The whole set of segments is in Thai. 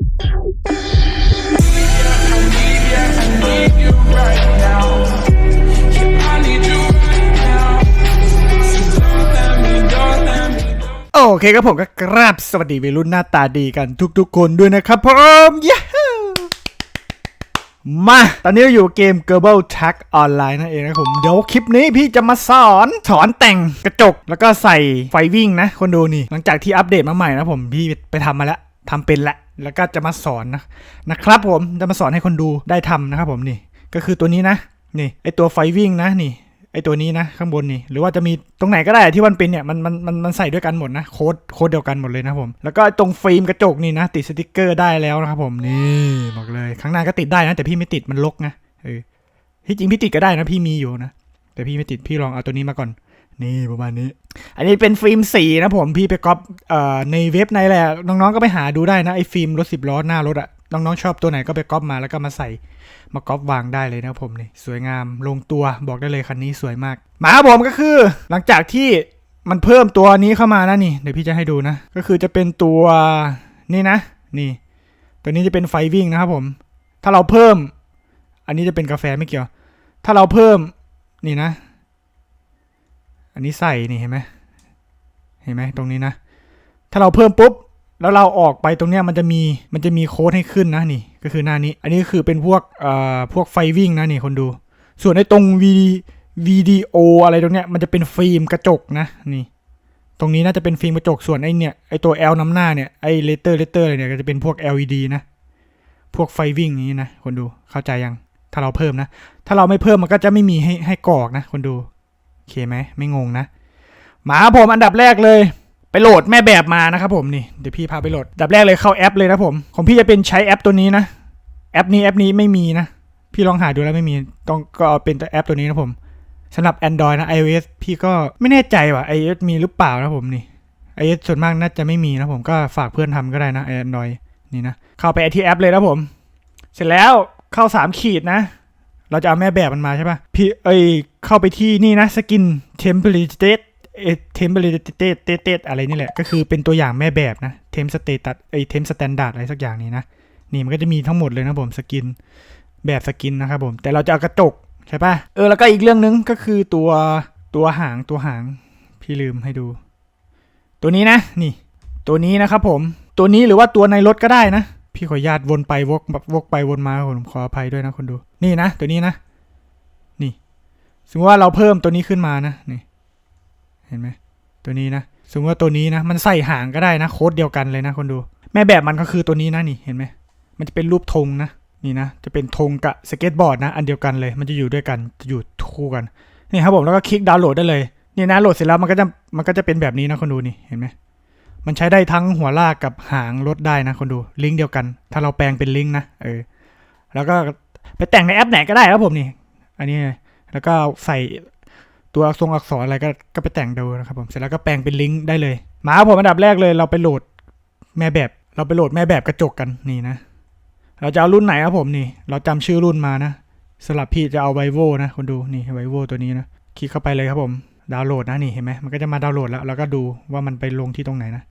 โอเคครับผมก็กราบสวัสดีวัยรุ่นหน้าตาดีกันทุกๆคนด้วยนะครับผมย้มา ตอนนี้เราอยู่เกม Global Tag Online นั่นเองนะผม เดี๋ยวคลิปนี้พี่จะมาสอนสอนแต่งกระจก แล้วก็ใส่ไฟวิ่งนะ คนดูนี่ หลังจากที่อัปเดตมาใหม่นะผม พี่ไปทำมาแล้วทำเป็นแล้ว แล้วก็จะมาสอนนะนะครับผมจะมาสอนให้คนดูได้ทำนะครับผมนี่ก็คือตัวนี้นะนี่ไอตัวไฟวิ่งนะนี่ไอตัวนี้นะข้างบนนี่หรือว่าจะมีตรงไหนก็ได้ที่มันเป็นเนี่ยมันมันมันมันใส่ด้วยกันหมดนะโค้ดโค้ดเดียวกันหมดเลยนะผมแล้วก็ตรงฟิล์มกระจกนี่นะ ติดสติกเกอร์ได้แล้วนะครับผมนี่บอกเลยข้างหน้าก็ติดได้นะ แต่พี่ไม่ติดมันลกนะเออที่จริงพี่ติดก็ได้นะพี่มีอยู่นะแต่พี่ไม่ติดพี่ลองเอาตัวนี้มาก่อน นี่ประมาณนี้ อันนี้เป็นฟิล์มสีนะผมพี่ไปก๊อปในเว็บในแหละน้องๆก็ไปหาดูได้นะไอ้ฟิล์มรถสิบล้อหน้ารถอะน้องๆชอบตัวไหนก็ไปก๊อปมาแล้วก็มาใส่มาก๊อปวางได้เลยนะผมนี่สวยงามลงตัวบอกได้เลยคันนี้สวยมากมาผมก็คือ หลังจากที่มันเพิ่มตัวนี้เข้ามานะนี่เดี๋ยวพี่จะให้ดูนะ ก็คือจะเป็นตัวนี่นะ นี่ ตัวนี้จะเป็นไฟวิ่งนะครับผม ถ้าเราเพิ่ม อันนี้จะเป็นกาแฟไม่เกี่ยว ถ้าเราเพิ่มนี่นะ นนี้ใส่นี่เห็นไหมเห็นไหมตรงนี้นะ ถ้าเราเพิ่มปุ๊บ แล้วเราออกไปตรงเนี้ยมันจะมีมันจะมีโค้ดให้ขึ้นนะนี่ ก็คือหน้านี้ อันนี้คือเป็นพวกเอ่อพวกไฟวิ่งนะนี่คนดู ส่วนในตรงวีวีดีโออะไรตรงเนี้ยมันจะเป็นฟิล์มกระจกนะนี่ ตรงนี้น่าจะเป็นฟิล์มกระจกส่วนไอเนี่ยไอตัว L น้ำหน้าเนี่ยไอเลเตอร์เลเตอร์อะไรเนี่ยก็จะเป็นพวก LED นะพวกไฟวิ่งอย่างนี้นะคนดูเข้าใจยังถ้าเราเพิ่มนะ ถ้าเราไม่เพิ่มมันก็จะไม่มีให้ให้กรอกนะคนดู เคไหมไม่งงนะ มาครับผมอันดับแรกเลย ไปโหลดแม่แบบมานะครับผมนี่เดี๋ยวพี่พาไปโหลดอันดับแรกเลยเข้าแอปเลยนะผมของพี่จะเป็นใช้แอปตัวนี้นะ แอปนี้แอปนี้ไม่มีนะ พี่ลองหาดูแล้วไม่มีต้องก็เอาเป็นแอปตัวนี้นะผมสำหรับ Android นะ iOS พี่ก็ไม่แน่ใจว่ะ iOS มีหรือเปล่านะผมนี่ iOS ส่วนมากน่าจะไม่มีนะผมก็ฝากเพื่อนทำก็ได้นะ Android นี่นะ เข้าไปที่แอปเลยนะผม เสร็จแล้วเข้าสามขีดนะ เราจะเอาแม่แบบมันมาใช่ปะพี่เอ้ยเข้าไปที่นี่นะสกิน template เอเทมเ a ลเตเตเตอะไรนี่แหละ ก็คือเป็นตัวอย่างแม่แบบนะเทมสเตตัสไอเทมสแตนดาร์ดอะไรสักอย่างนี้นะ นี่มันก็จะมีทั้งหมดเลยนะผมสกินแบบสกินนะครับผมแต่เราจะเอากระจกใช่ปะเออแล้วก็อีกเรื่องนึงก็คือตัวตัวหางตัวหาง พี่ลืมให้ดู ตัวนี้นะนี่ ตัวนี้นะครับผม ตัวนี้หรือว่าตัวในรถก็ได้นะ พี่ขอญาตวนไปวกแบบวกไปวนมาผมขออภัยด้วยนะคนดู นี่นะ ตัวนี้นะ นี่ สมมติว่าเราเพิ่มตัวนี้ขึ้นมานะ นี่ เห็นไหม ตัวนี้นะ สมมติว่าตัวนี้นะ มันใส่หางก็ได้นะ โค้ดเดียวกันเลยนะคนดู แม่แบบมันก็คือตัวนี้นะนี่ เห็นไหม มันจะเป็นรูปธงนะ นี่นะ จะเป็นธงกับสเก็ตบอร์ดนะ อันเดียวกันเลย มันจะอยู่ด้วยกัน จะอยู่คู่กัน นี่ครับผม แล้วก็คลิกดาวน์โหลดได้เลย นี่นะ โหลดเสร็จแล้วมันก็จะ มันก็จะเป็นแบบนี้นะคนดูนี่ เห็นไหม มันใช้ได้ทั้งหัวลากกับหางรถได้นะคนดูลิงก์เดียวกัน ถ้าเราแปลงเป็นลิงก์นะเออแล้วก็ไปแต่งในแอปไหนก็ได้ครับผมนี่ อันนี้แล้วก็ใส่ตัวอักษรอักษรอะไรก็ก็ไปแต่งดูนะครับผมเสร็จแล้วก็แปลงเป็นลิงก์ได้เลยมาผมอันดับแรกเลย เราไปโหลดแม่แบบ เราไปโหลดแม่แบบกระจกกันนี่นะ เราจะเอารุ่นไหนครับผมนี่ เราจำชื่อรุ่นมานะสำหรับพี่จะเอาไวโวนะคนดูนี่ไวโวตัวนี้นะคลิกเข้าไปเลยครับผมดาวน์โหลดนะนี่เห็นไหมมันก็จะมาดาวน์โหลดแล้วเราก็ดูว่ามันไปลงที่ตรงไหนนะ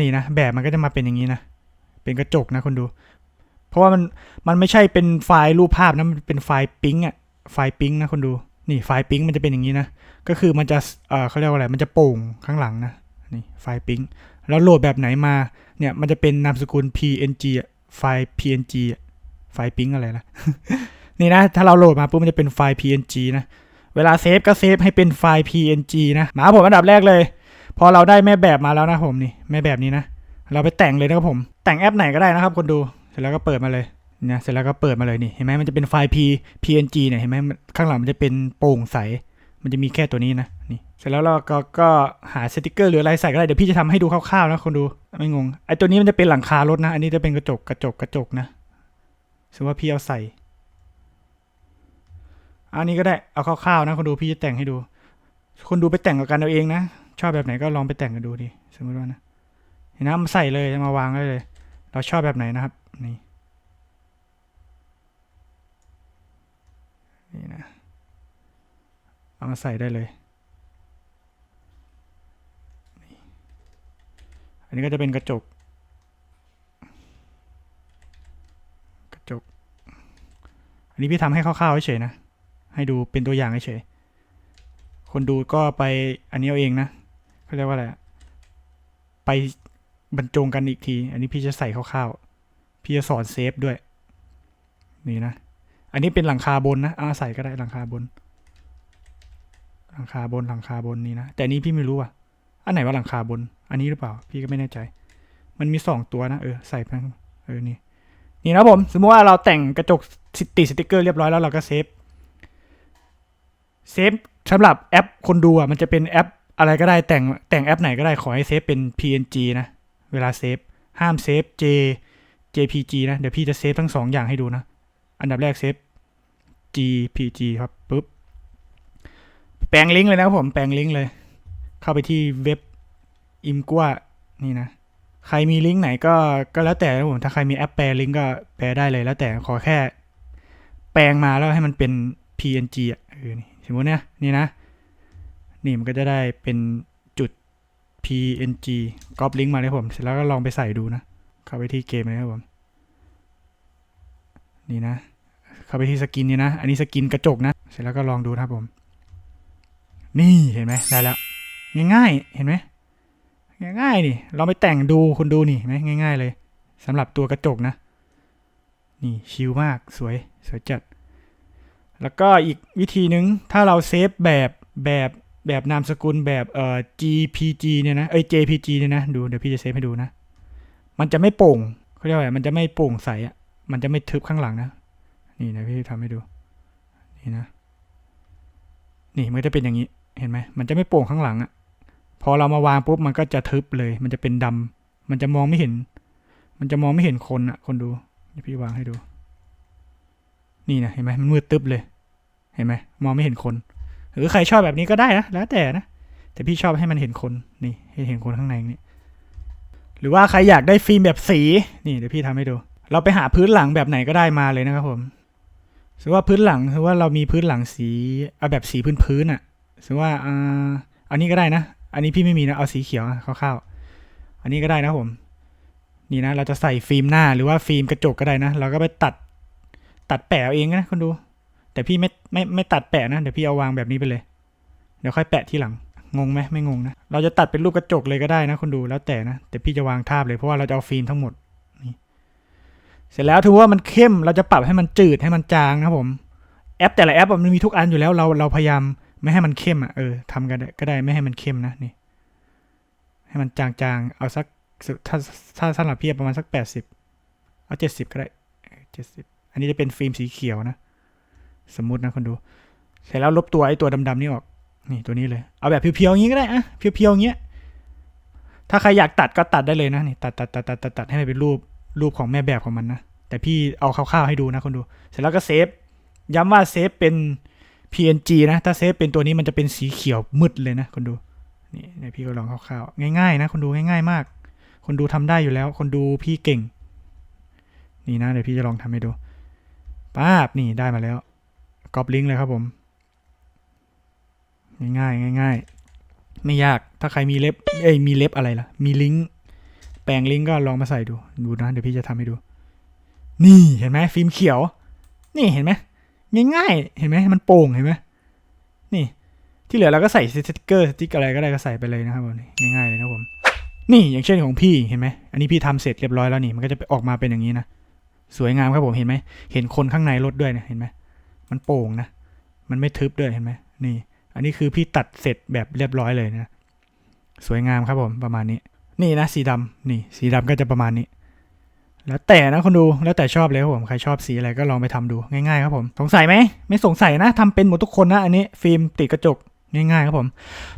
นี่นะแบบมันก็จะมาเป็นอย่างนี้นะ เป็นกระจกนะคนดู เพราะว่ามันมันไม่ใช่เป็นไฟล์รูปภาพนะมันเป็นไฟล์ปิ๊งอะไฟล์ปิ๊งนะคนดูนี่ไฟล์ปิ๊งมันจะเป็นอย่างนี้นะก็คือมันจะเอ่อเขาเรียกว่าอะไรมันจะโป่งข้างหลังนะนี่ไฟล์ปิ๊งแล้วโหลดแบบไหนมาเนี่ยมันจะเป็นนามสกุล png ไฟล์ png ไฟล์ปิ๊งอะไรล่ะนี่นะถ้าเราโหลดมาปุ๊บมันจะเป็นไฟล์ png นะเวลาเซฟก็เซฟให้เป็นไฟล์ png นะมาผมอันดับแรกเลย พอเราได้แม่แบบมาแล้วนะผมนี่แม่แบบนี้นะ เราไปแต่งเลยนะครับผม แต่งแอปไหนก็ได้นะครับ คนดูเสร็จแล้วก็เปิดมาเลยเนี่ยเสร็จแล้วก็เปิดมาเลยนี่เห็นไหมมันจะเป็นไฟล์ p png เนี่ยเห็นไหมข้างหลังมันจะเป็นโปร่งใส มันจะมีแค่ตัวนี้นะนี่เสร็จแล้วเราก็ก็หาสติกเกอร์หรืออะไรใส่ก็ได้เดี๋ยวพี่จะทำให้ดูคร่าวๆนะคนดูไม่งงไอตัวนี้มันจะเป็นหลังคารถนะ อันนี้จะเป็นกระจกกระจกกระจกนะสมมติว่าพี่เอาใส่ อันนี้ก็ได้เอาคร่าวๆนะคนดูพี่จะแต่งให้ดู คนดูไปแต่งกับกันเอาเองนะ ชอบแบบไหนก็ลองไปแต่งกันดูดิสมมติว่านะเห็นนะมาใส่เลยมาวางได้เลย เราชอบแบบไหนนะครับนี่นี่นะเอามาใส่ได้เลย อันนี้ก็จะเป็นกระจก กระจก อันนี้พี่ทำให้คร่าวๆเฉยๆนะ ให้ดูเป็นตัวอย่างเฉยๆคนดูก็ไปอันนี้เอาเองนะ เขาเรียกว่าอะไรไปบรรจงกันอีกที อันนี้พี่จะใส่คร่าวๆ พี่จะสอนเซฟด้วย นี่นะ อันนี้เป็นหลังคาบนนะอาใส่ก็ได้หลังคาบน หลังคาบนหลังคาบนนี่นะ แต่อันนี้พี่ไม่รู้อะ อันไหนว่าหลังคาบน อันนี้หรือเปล่า พี่ก็ไม่แน่ใจ มันมีสองตัวนะ เออ ใส่ไปเออ นี่ นี่นะผม สมมติว่าเราแต่งกระจกติดสติกเกอร์เรียบร้อยแล้วเราก็เซฟ เซฟสำหรับแอปคนดูอะ มันจะเป็นแอป อะไรก็ได้แต่งแต่งแอปไหนก็ได้ขอให้เซฟเป็น PNG นะ เวลาเซฟ ห้ามเซฟ J JPG นะ เดี๋ยวพี่จะเซฟทั้งสองอย่างให้ดูนะ อันดับแรกเซฟ GPG ครับปุ๊บ แปลงลิงก์เลยนะผมแปลงลิงก์เลย เข้าไปที่เว็บอิมกัวนี่นะ ใครมีลิงก์ไหนก็ก็แล้วแต่นะผม ถ้าใครมีแอปแปลลิงก์ก็แปลได้เลยแล้วแต่ขอแค่ แปลงมาแล้วให้มันเป็น PNG อะเออนี่สมมติเนี่ยนี่นะ นี่มันก็จะได้เป็นจุด PNG ก๊อปลิงก์มาเลยผมเสร็จแล้วก็ลองไปใส่ดูนะ เข้าไปที่เกมเลยครับผมนี่นะ เข้าไปที่สกินนี่นะ อันนี้สกินกระจกนะ เสร็จแล้วก็ลองดูนะครับผม นี่เห็นไหมได้แล้ว ง่ายๆ เห็นไหมง่ายๆนี่เราไปแต่งดูคุณดูนี่เห็นไหมง่าย ๆ เลยสำหรับตัวกระจกนะ นี่ชิลมากสวยสวยจัด แล้วก็อีกวิธีนึงถ้าเราเซฟแบบแบบ แบบนามสกุลแบบเอ่อ GPG เนี่ยนะเอ้ย JPG เนี่ยนะดูเดี๋ยวพี่จะเซฟให้ดูนะ มันจะไม่โป่งเขาเรียกว่ามันจะไม่โปร่งใสอะมันจะไม่ทึบข้างหลังนะ นี่นะพี่ทำให้ดู นี่นะ นี่มันจะเป็นอย่างนี้ เห็นไหมมันจะไม่โป่งข้างหลังอะ พอเรามาวางปุ๊บมันก็จะทึบเลย มันจะเป็นดำมันจะมองไม่เห็น มันจะมองไม่เห็นคนอะ คนดูเดี๋ยวพี่วางให้ดู นี่นะเห็นไหมมันมืดตึ๊บเลย เห็นไหมมองไม่เห็นคน หรือใครชอบแบบนี้ก็ได้นะแล้วแต่นะ แต่พี่ชอบให้มันเห็นคนนี่ให้เห็นคนข้างในนี่หรือว่าใครอยากได้ฟิล์มแบบสีนี่เดี๋ยวพี่ทำให้ดู เราไปหาพื้นหลังแบบไหนก็ได้มาเลยนะครับผมสมมติว่าพื้นหลังคือว่าเรามีพื้นหลังสีเอาแบบสีพื้นพื้นอะสมมติว่าอ่าอันนี้ก็ได้นะ อันนี้พี่ไม่มีนะเอาสีเขียวคร่าวๆอันนี้ก็ได้นะผมนี่นะเราจะใส่ฟิล์มหน้าหรือว่าฟิล์มกระจกก็ได้นะ เราก็ไปตัดตัดแปะเอาเองนะคนดู แต่พี่ไม่ไม่ไม่ตัดแปะนะ เดี๋ยวพี่เอาวางแบบนี้ไปเลย เดี๋ยวค่อยแปะที่หลัง งงไหมไม่งงนะ เราจะตัดเป็นรูปกระจกเลยก็ได้นะคนดูแล้วแต่นะ แต่พี่จะวางทาบเลยเพราะว่าเราจะเอาฟิล์มทั้งหมดเสร็จแล้วถือว่ามันเข้ม เราจะปรับให้มันจืดให้มันจางนะผม แอปแต่ละแอปมันมีทุกอันอยู่แล้ว เราเราพยายามไม่ให้มันเข้มอะเออทำกันก็ได้ไม่ให้มันเข้มนะนี่ ให้มันจางๆเอาสักถ้าถ้าสำหรับพี่ประมาณสักแปดสิบเอาเจ็ดสิบก็ได้เจ็ดสิบอันนี้จะเป็นฟิล์มสีเขียวนะ สมมุตินะคนดู เสร็จแล้วลบตัวไอ้ตัวดำๆนี่ออก นี่ตัวนี้เลย เอาแบบเพียวๆอย่างนี้ก็ได้อะเพียวๆอย่างเงี้ย ถ้าใครอยากตัดก็ตัดได้เลยนะ นี่ตัดตัดตัดตัดตัดตัดให้มันเป็นรูปรูปของแม่แบบของมันนะ แต่พี่เอาคร่าวๆให้ดูนะคนดู เสร็จแล้วก็เซฟ ย้ำว่าเซฟเป็น PNG นะ ถ้าเซฟเป็นตัวนี้มันจะเป็นสีเขียวมืดเลยนะคนดู นี่เดี๋ยวพี่ก็ลองคร่าวๆ ง่ายๆ นะคนดูง่าย ๆ มาก คนดูทำได้อยู่แล้ว คนดูพี่เก่ง นี่นะเดี๋ยวพี่จะลองทำให้ดูป้าบนี่ได้มาแล้ว กรอบลิงก์เลยครับผม ง่ายๆง่ายๆไม่ยากถ้าใครมีเล็บเอ้ยมีเล็บอะไรล่ะ มีลิงก์แปลงลิงก์ก็ลองมาใส่ดูดูนะเดี๋ยวพี่จะทำให้ดู นี่เห็นไหมฟิล์มเขียว นี่เห็นไหมง่ายๆเห็นไหมมันโป่งเห็นไหมนี่ ที่เหลือเราก็ใส่สติกเกอร์สติกอะไรก็ได้ก็ใส่ไปเลยนะครับผมง่ายๆเลยนะผมนี่อย่างเช่นของพี่เห็นไหมอันนี้พี่ทำเสร็จเรียบร้อยแล้วนี่มันก็จะออกมาเป็นอย่างนี้นะสวยงามครับผมเห็นไหมเห็นคนข้างในรถด้วยนะเห็นไหม มันโป่งนะ มันไม่ทึบด้วยเห็นไหมนี่ อันนี้คือพี่ตัดเสร็จแบบเรียบร้อยเลยนะ สวยงามครับผมประมาณนี้ นี่นะสีดำนี่ สีดำก็จะประมาณนี้ แล้วแต่นะคนดูแล้วแต่ชอบเลยครับผมใครชอบสีอะไรก็ลองไปทำดูง่ายๆครับผม สงสัยไหมไม่สงสัยนะทำเป็นหมดทุกคนนะอันนี้ฟิล์มติดกระจกง่ายๆครับผม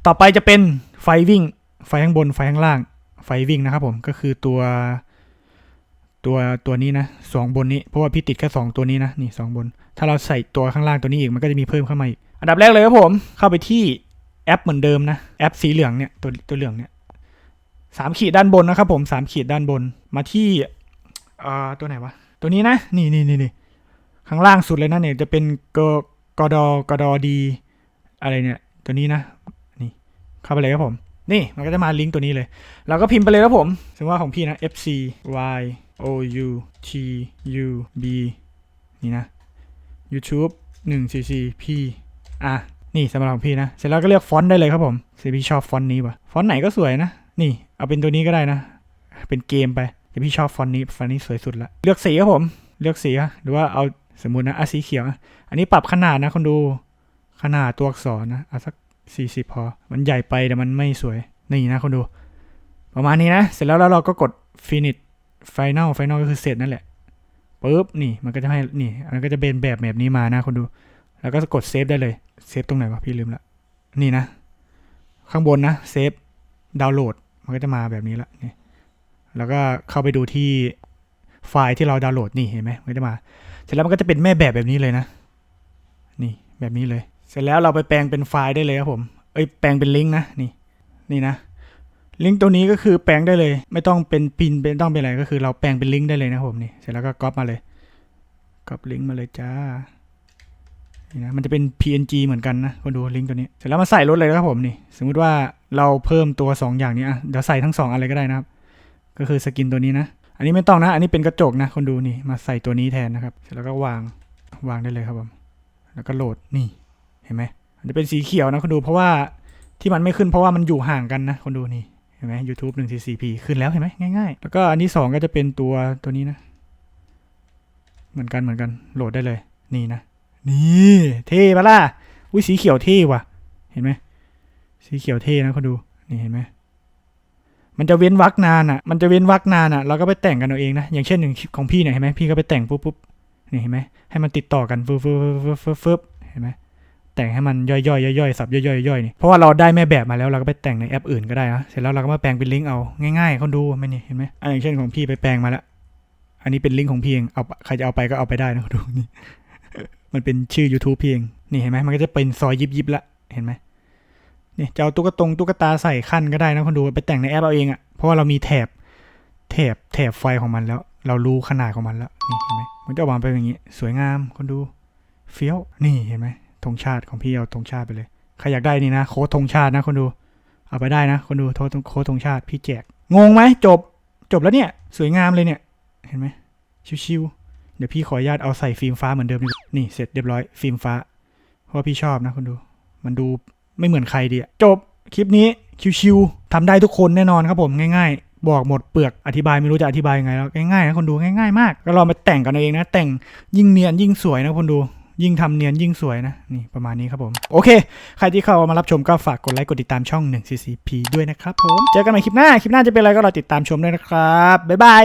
ต่อไปจะเป็นไฟวิ่ง ไฟข้างบนไฟข้างล่างไฟวิ่งนะครับผมก็คือตัว ตัวตัวนี้นะสองบนนี้เพราะว่าพี่ติดแค่สองตัวนี้นะนี่สองบน ถ้าเราใส่ตัวข้างล่างตัวนี้อีกมันก็จะมีเพิ่มเข้ามาอีกอันดับแรกเลยครับผมเข้าไปที่แอปเหมือนเดิมนะแอปสีเหลืองเนี่ยตัวตัวเหลืองเนี่ยสามขีดด้านบนนะครับผมสามขีดด้านบนมาที่เอ่อตัวไหนวะตัวนี้นะนี่นี่นี่นี่ข้างล่างสุดเลยนะเนี่ยจะเป็นกกดกดดีอะไรเนี่ยตัวนี้นะนี่เข้าไปเลยครับผม นี่มันก็จะมาลิงก์ตัวนี้เลย เราก็พิมพ์ไปเลยครับผม สมมติว่าของพี่นะ fc y O U T U B นี่นะ YouTube 1 4 4 P อะ นี่สำหรับของพี่นะ เสร็จแล้วก็เลือกฟอนต์ได้เลยครับผมสพี่ชอบฟอนต์นี้ปะฟอนต์ไหนก็สวยนะ นี่ เอาเป็นตัวนี้ก็ได้นะ เป็นเกมไป แต่พี่ชอบฟอนต์นี้ ฟอนต์นี้สวยสุดละ เลือกสีครับผม เลือกสีหรือว่าเอาสมมุตินะอะสีเขียวอะอันนี้ปรับขนาดนะคนดู ขนาดตัวอักษรนะ เอาสัก 40 พอ มันใหญ่ไปแต่มันไม่สวย นี่นะคนดู ประมาณนี้นะ เสร็จแล้วแล้วเราก็กด finish final final ก็คือเสร็จนั่นแหละปุ๊บนี่มันก็จะให้นี่มันก็จะเป็นแบบแบบนี้มานะคนดู แล้วก็กดเซฟได้เลยเซฟตรงไหนวะพี่ลืมละนี่นะ ข้างบนนะเซฟดาวน์โหลดมันก็จะมาแบบนี้ละนี่แล้วก็เข้าไปดูที่ไฟล์ที่เราดาวน์โหลดนี่เห็นไหมมันจะมา เสร็จแล้วมันก็จะเป็นแม่แบบแบบนี้เลยนะ นี่แบบนี้เลย เสร็จแล้วเราไปแปลงเป็นไฟล์ได้เลยครับผม เอ้ยแปลงเป็นลิงก์นะนี่นี่นะ ลิงก์ตัวนี้ก็คือแปลงได้เลย ไม่ต้องเป็นพินเป็นต้องเป็นอะไรก็คือ เราแปลงเป็นลิงก์ได้เลยนะผมนี่เสร็จแล้วก็ก๊อปมาเลยก๊อปลิงก์มาเลยจ้านี่นะมันจะเป็น PNG เหมือนกันนะคนดูลิงก์ตัวนี้เสร็จแล้วมาใส่รถเลยนะครับผมนี่ สมมุติว่าเราเพิ่มตัว 2 อย่างนี้อะเดี๋ยวใส่ทั้ง 2 อะไรก็ได้นะครับ ก็คือสกินตัวนี้นะ อันนี้ไม่ต้องนะ อันนี้เป็นกระจกนะคนดูนี่มาใส่ตัวนี้แทนนะครับ เสร็จแล้วก็วางวางได้เลยครับผมแล้วก็โหลดนี่เห็นไหมมันจะเป็นสีเขียวนะคนดูเพราะว่าที่มันไม่ขึ้นเพราะว่ามันอยู่ห่างกันนะคนดูนี่ เห็นไหม YouTube 1 4 4 p ขึ้นแล้วเห็นไหมง่ายๆ แล้วก็อันที่สองก็จะเป็นตัวตัวนี้นะ เหมือนกันเหมือนกันโหลดได้เลย นี่นะ นี่เท่ปะล่ะอุ้ยสีเขียวเท่ว่ะ เห็นไหมสีเขียวเท่นะคนดูนี่เห็นไหมมันจะเว้นวักนานอะ มันจะเว้นวักนานอะ เราก็ไปแต่งกันเอาเองนะ อย่างเช่นหนึ่งคลิปของพี่เนี่ยเห็นไหมพี่ก็ไปแต่งปุ๊บปุ๊บนี่เห็นไหมให้มันติดต่อกันฟึบฟึบฟึบฟึบฟึบเห็นไหม แต่งให้มันย่อยๆย่อยๆสับย่อยๆย่อยๆนี่เพราะว่าเราได้แม่แบบมาแล้วเราก็ไปแต่งในแอปอื่นก็ได้นะเสร็จแล้วเราก็มาแปลงเป็นลิงก์เอาง่ายๆคนดูไม่นี่เห็นไหมอันอย่างเช่นของพี่ไปแปลงมาแล้วอันนี้เป็นลิงก์ของพี่เองเอาใครจะเอาไปก็เอาไปได้นะคนดูนี่มันเป็นชื่อ YouTube พี่เองนี่เห็นไหมมันก็จะเป็นซอยยิบยิบละเห็นไหมนี่จะเอาตุ๊กตงตุ๊กตาใส่ขั้นก็ได้นะคนดูไปแต่งในแอปเอาเองอะ่ะเพราะว่าเรามีแถบแถบแถบไฟของมันแล้ว เรารู้ขนาดของมันแล้วนี่เห็นไหมมันจะออกมาเป็นอย่างนี้ สวยงามคนดูเฟี้ยวนี่เห็นไหม ธงชาติของพี่เอาธงชาติไปเลย ใครอยากได้นี่นะ โค้ดธงชาตินะคนดู เอาไปได้นะ คนดูโทษโค้ดธงชาติพี่แจก งงไหมจบ จบแล้วเนี่ย สวยงามเลยเนี่ย เห็นไหม ชิวๆ เดี๋ยวพี่ขออนุญาตเอาใส่ฟิล์มฟ้าเหมือนเดิม นี่เสร็จเรียบร้อย ฟิล์มฟ้า เพราะพี่ชอบนะคนดู มันดูไม่เหมือนใครดีอะจบ คลิปนี้ชิวๆทำได้ทุกคนแน่นอนครับผมง่าย ๆ บอกหมดเปลือกอธิบายไม่รู้จะอธิบายยังไงแล้วง่ายๆนะคนดูง่าย ๆ มาก ก็ลองไปแต่งกันเองนะ แต่งยิ่งเนียนยิ่งสวยนะคนดู ยิ่งทำเนียนยิ่งสวยนะ นี่ประมาณนี้ครับผม โอเค ใครที่เข้ามารับชมก็ฝากกดไลค์กดติดตามช่อง 1CCP ด้วยนะครับผม เจอกันใหม่คลิปหน้า คลิปหน้าจะเป็นอะไรก็รอติดตามชมด้วยนะครับ บ๊ายบาย